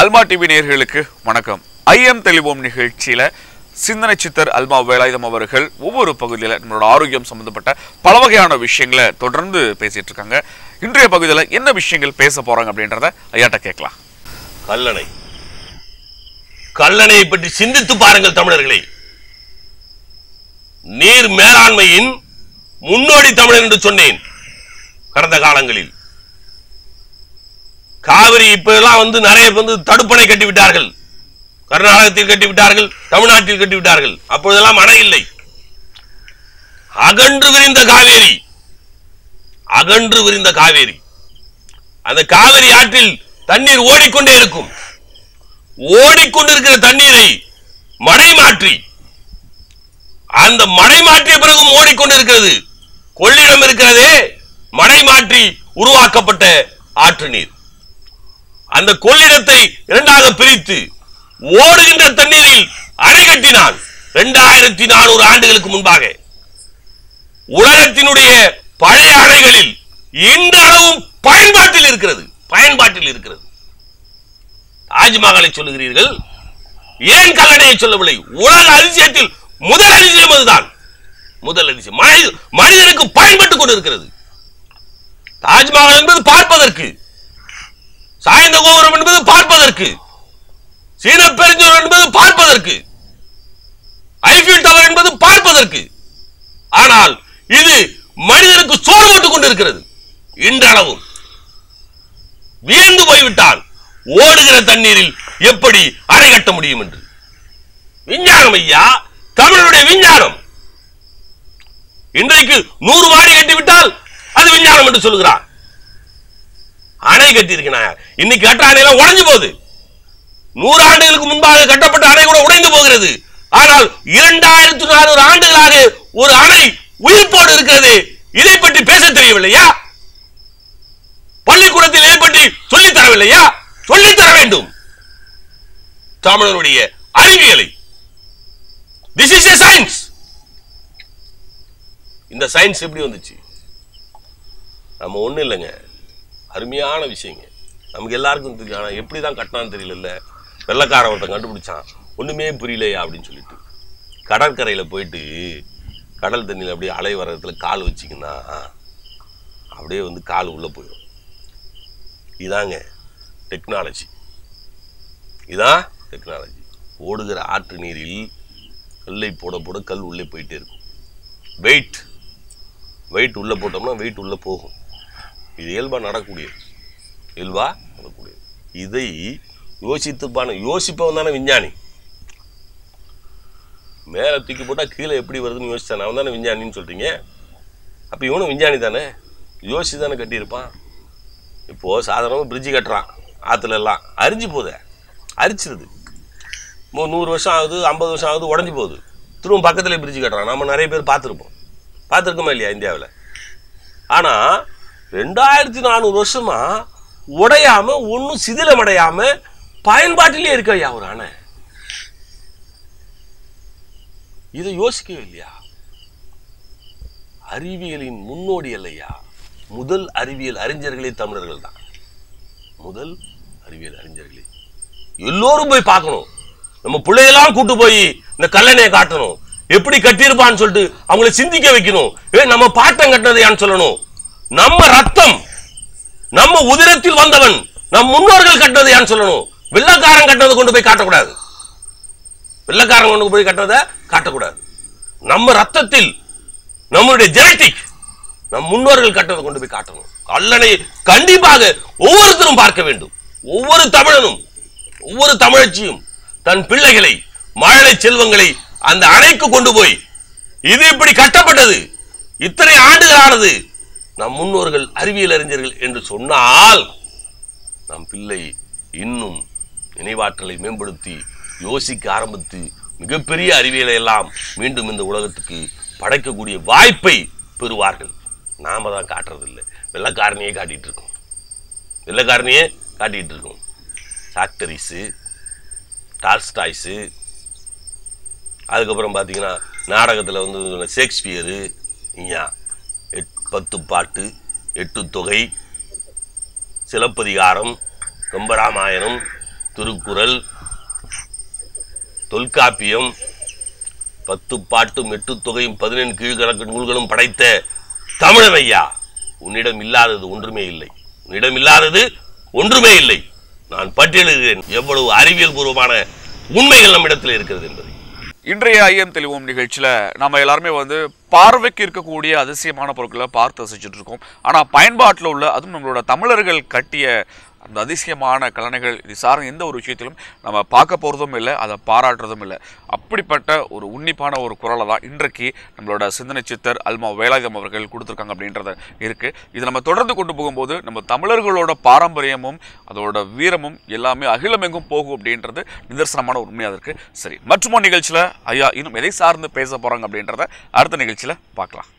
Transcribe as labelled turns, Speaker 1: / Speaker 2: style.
Speaker 1: அல்மா TV நேர்களுக்கு வணக்கம். IIM தெளிவோம் நிகழ்ச்சியில சிந்தனை சித்தர் அல்மா வேலாயுதம் அவர்கள் ஒவ்வொரு பகுதியில் நம்மளோட ஆரோக்கியம் சம்பந்தப்பட்ட பல வகையான விஷயங்களை தொடர்ந்து பேசிட்டு இருக்காங்க. இன்றைய பகுதியில் என்ன விஷயங்கள் பேச போறாங்க அப்படின்றத ஐயாட்ட கேட்கலாம்.
Speaker 2: கல்லணை. கல்லணையை பற்றி சிந்தித்து பாருங்கள் தமிழர்களே. நீர் மேலாண்மையின் முன்னோடி தமிழர் என்று சொன்னேன். கடந்த காலங்களில். காவிரி இப்ப எல்லாம் வந்து நிறைய வந்து தடுப்பணை கட்டி விட்டார்கள் கர்நாடகத்தில் கட்டி விட்டார்கள் தமிழ்நாட்டில் கட்டி விட்டார்கள் அப்பொழுதெல்லாம் அணை இல்லை. அகன்று விரிந்த காவேரி. அகன்று விரிந்த காவேரி. அந்த காவிரி ஆற்றில் தண்ணீர் ஓடிக்கொண்டே இருக்கும். ஓடிக்கொண்டிருக்கிற தண்ணீரை மடை மாற்றி. அந்த மடை மாற்றிய பிறகும் ஓடிக்கொண்டிருக்கிறது. கொள்ளிடம் இருக்கிறதே மடை மாற்றி உருவாக்கப்பட்ட ஆற்று நீர். அந்த கொள்ளிடத்தை இரண்டாக பிரித்து ஓடுகின்ற தண்ணீரில் அணை கட்டினான் இரண்டாயிரத்தி நானூறு ஆண்டுகளுக்கு முன்பாக உலகத்தினுடைய பழைய அணைகளில் இன்றளவும் பயன்பாட்டில் இருக்கிறது பயன்பாட்டில் இருக்கிறது. தாஜ்மஹாலை சொல்லுகிறீர்கள். ஏன் கல்லணையை சொல்லவில்லை? உலக அதிசயத்தில் முதல் அதிசயம் அதுதான் முதல் அதிசயம். மனித மனிதனுக்கு பயன்பட்டுக் கொண்டிருக்கிறது. தாஜ்மஹால் என்பது பார்ப்பதற்கு. சாய்ந்த கோபுரம் என்பது பார்ப்பதற்கு. சீன பெருஞ்சோர் என்பது பார்ப்பதற்கு. ஐபிஎல் டவர் என்பது பார்ப்பதற்கு. ஆனால் இது மனிதனுக்கு சோறு போட்டுக் கொண்டிருக்கிறது. இன்றளவும். வியந்து போய்விட்டால் ஓடுகிற தண்ணீரில் எப்படி அணை கட்ட முடியும் என்று? விஞ்ஞானம் ஐயா தமிழனுடைய விஞ்ஞானம். இன்றைக்கு நூறு மாடி கட்டிவிட்டால் அது விஞ்ஞானம் என்று சொல்கிறார் அணை கட்டியிருக்கிறான் இன்னைக்கு கட்ட அணையெல்லாம் உடைஞ்சு போகுது. நூறு ஆண்டுகளுக்கு முன்பாக கட்டப்பட்ட அணை கூட உடைந்து போகிறது. ஆனால் இரண்டாயிரத்தி நானூறு ஆண்டுகளாக ஒரு அணை உயிர்ப்போடு இருக்கிறது. இதை பற்றி பேச தெரியவில்லையா? பள்ளிக்கூடத்தில் இதை பற்றி சொல்லித் தரவில்லையா? சொல்லித் தர வேண்டும். தமிழனுடைய அறிவியலை. திஸ் இஸ் ஏ சயின்ஸ் இந்த சயின்ஸ் எப்படி வந்துச்சு? நம்ம ஒண்ணும் இல்லைங்க. அருமையான விஷயங்க. நமக்கு எல்லாருக்கும் தெரியும் ஆனால் எப்படி தான் கட்டினான்னு தெரியல வெள்ளக்காரன் ஒருத்தன் கண்டுபிடிச்சான். ஒன்றுமே புரியலையா அப்படின்னு சொல்லிட்டு. கடற்கரையில் போயிட்டு கடல் தண்ணியில் அப்படியே அலை வரத்துல கால் வச்சிங்கன்னா அப்படியே வந்து கால் உள்ளே போயிடும் இதாங்க டெக்னாலஜி இதான் டெக்னாலஜி ஓடுகிற ஆற்று நீரில் கல்லை போட போட கல் உள்ளே போயிட்டே இருக்கும். வெயிட் வெயிட் உள்ளே போட்டோம்னா வெயிட் உள்ளே போகும். இது இயல்பா நடக்கக்கூடியது. இயல்பா நடக்கக்கூடியது. இதை யோசித்துப்பான யோசிப்பவன் தானே விஞ்ஞானி. மேலே தூக்கி போட்டால் கீழே எப்படி வருதுன்னு யோசிச்சான் அவன் தானே விஞ்ஞானின்னு சொல்கிறீங்க அப்போ இவனும் விஞ்ஞானி தானே. யோசிச்சு தானே கட்டியிருப்பான். இப்போ சாதாரணமாக பிரிட்ஜு கட்டுறான் ஆற்றுல எல்லாம். அரிஞ்சு போதே. அரிச்சிருது. இப்போ நூறு வருஷம் ஆகுது ஐம்பது வருஷம் ஆகுது உடஞ்சி போகுது. திரும்ப பக்கத்தில் பிரிட்ஜு கட்டுறான். நம்ம நிறைய பேர் பார்த்துருப்போம். பார்த்துருக்கோமா இல்லையா இந்தியாவில்? ஆனால் ரெண்டாயிரத்தி நானூறு வருஷமா உடையாம ஒன்றும் சிதிலமடையாம பயன்பாட்டிலே இருக்க ஐயா ஒரு அணை? இதை யோசிக்கவே இல்லையா? அறிவியலின் முன்னோடி அல்லையா முதல் அறிவியல் அறிஞர்களே தமிழர்கள் தான். முதல் அறிவியல் அறிஞர்களே. எல்லோரும் போய் பார்க்கணும். நம்ம பிள்ளையெல்லாம் கூட்டு போய் இந்த கல்லணையை காட்டணும். எப்படி கட்டியிருப்பான்னு சொல்லிட்டு அவங்கள சிந்திக்க வைக்கணும். ஏ நம்ம பாட்டம் கட்டினதையான்னு சொல்லணும். நம்ம ரத்தம் நம்ம உதிரத்தில் வந்தவன் நம் முன்னோர்கள் கட்டினதையான்னு சொல்லணும்? வெள்ளக்காரன் கட்டினதை கொண்டு போய் காட்டக்கூடாது. வெள்ளக்காரன் கொண்டு போய் கட்டுறதை காட்டக்கூடாது. நம்ம ரத்தத்தில் நம்மளுடைய ஜெனட்டிக் நம் முன்னோர்கள் கட்டதை கொண்டு போய் காட்டணும். அல்லனை கண்டிப்பாக ஒவ்வொருத்தரும் பார்க்க வேண்டும். ஒவ்வொரு தமிழனும் ஒவ்வொரு தமிழச்சியும் தன் பிள்ளைகளை மழலை செல்வங்களை அந்த அணைக்கு கொண்டு போய் இது இப்படி கட்டப்பட்டது. இத்தனை ஆண்டுகள் ஆனது நம் முன்னோர்கள் அறிவியல் அறிஞர்கள் என்று சொன்னால் நம் பிள்ளை இன்னும் நினைவாற்றலை மேம்படுத்தி யோசிக்க ஆரம்பித்து மிகப்பெரிய அறிவியலை எல்லாம் மீண்டும் இந்த உலகத்துக்கு படைக்கக்கூடிய வாய்ப்பை பெறுவார்கள். நாம தான் காட்டுறதில்லை. வெள்ளக்காரனையே காட்டிகிட்டு இருக்கோம். வெள்ளக்காரனையே காட்டிகிட்டு இருக்கோம். ஃபேக்டரிஸு டால்ஸ்டாய்ஸு அதுக்கப்புறம் பார்த்தீங்கன்னா நாடகத்தில் வந்து ஷேக்ஸ்பியரு இங்கே பத்து பாட்டு எட்டு தொகை சிலப்பதிகாரம் கம்பராமாயணம் திருக்குறள் தொல்காப்பியம் பத்து பாட்டும் எட்டு தொகையும் பதினெண் கீழ்கணக்கு நூல்களும் படைத்த தமிழன் ஐயா உன்னிடம் இல்லாதது ஒன்றுமே இல்லை. உன்னிடம் இல்லாதது ஒன்றுமே இல்லை. நான் பட்டியலுகிறேன் எவ்வளவு அறிவியல் பூர்வமான உண்மைகள் நம்மிடத்தில் இருக்கிறது என்பதை.
Speaker 1: இன்றைய ஐயம் தெளிவோம் நிகழ்ச்சியில நம்ம எல்லாருமே வந்து பார்வைக்கு இருக்கக்கூடிய அதிசயமான பொருட்களை பார்த்து ரசிச்சுட்டு இருக்கோம். ஆனா பயன்பாட்டில் உள்ள அதுவும் நம்மளோட தமிழர்கள் கட்டிய அந்த அதிசயமான கலனைகள் இது சார்ந்த எந்த ஒரு விஷயத்திலும் நம்ம பார்க்க போகிறதும் இல்லை அதை பாராட்டுறதும் இல்லை. அப்படிப்பட்ட ஒரு உன்னிப்பான ஒரு குரலை தான் இன்றைக்கு நம்மளோட சிந்தனை சித்தர் அல்மா வேலாயுதம் அவர்கள் கொடுத்துருக்காங்க அப்படின்றத இருக்குது இது நம்ம தொடர்ந்து கொண்டு போகும்போது நம்ம தமிழர்களோட பாரம்பரியமும் அதோட வீரமும் எல்லாமே அகிலமெங்கும் போகும் அப்படின்றது நிதர்சனமான உண்மையாக இருக்குது சரி மற்றும் நிகழ்ச்சியில் ஐயா இன்னும் எதை சார்ந்து பேச போகிறாங்க அப்படின்றத அடுத்த நிகழ்ச்சியில் பார்க்கலாம்.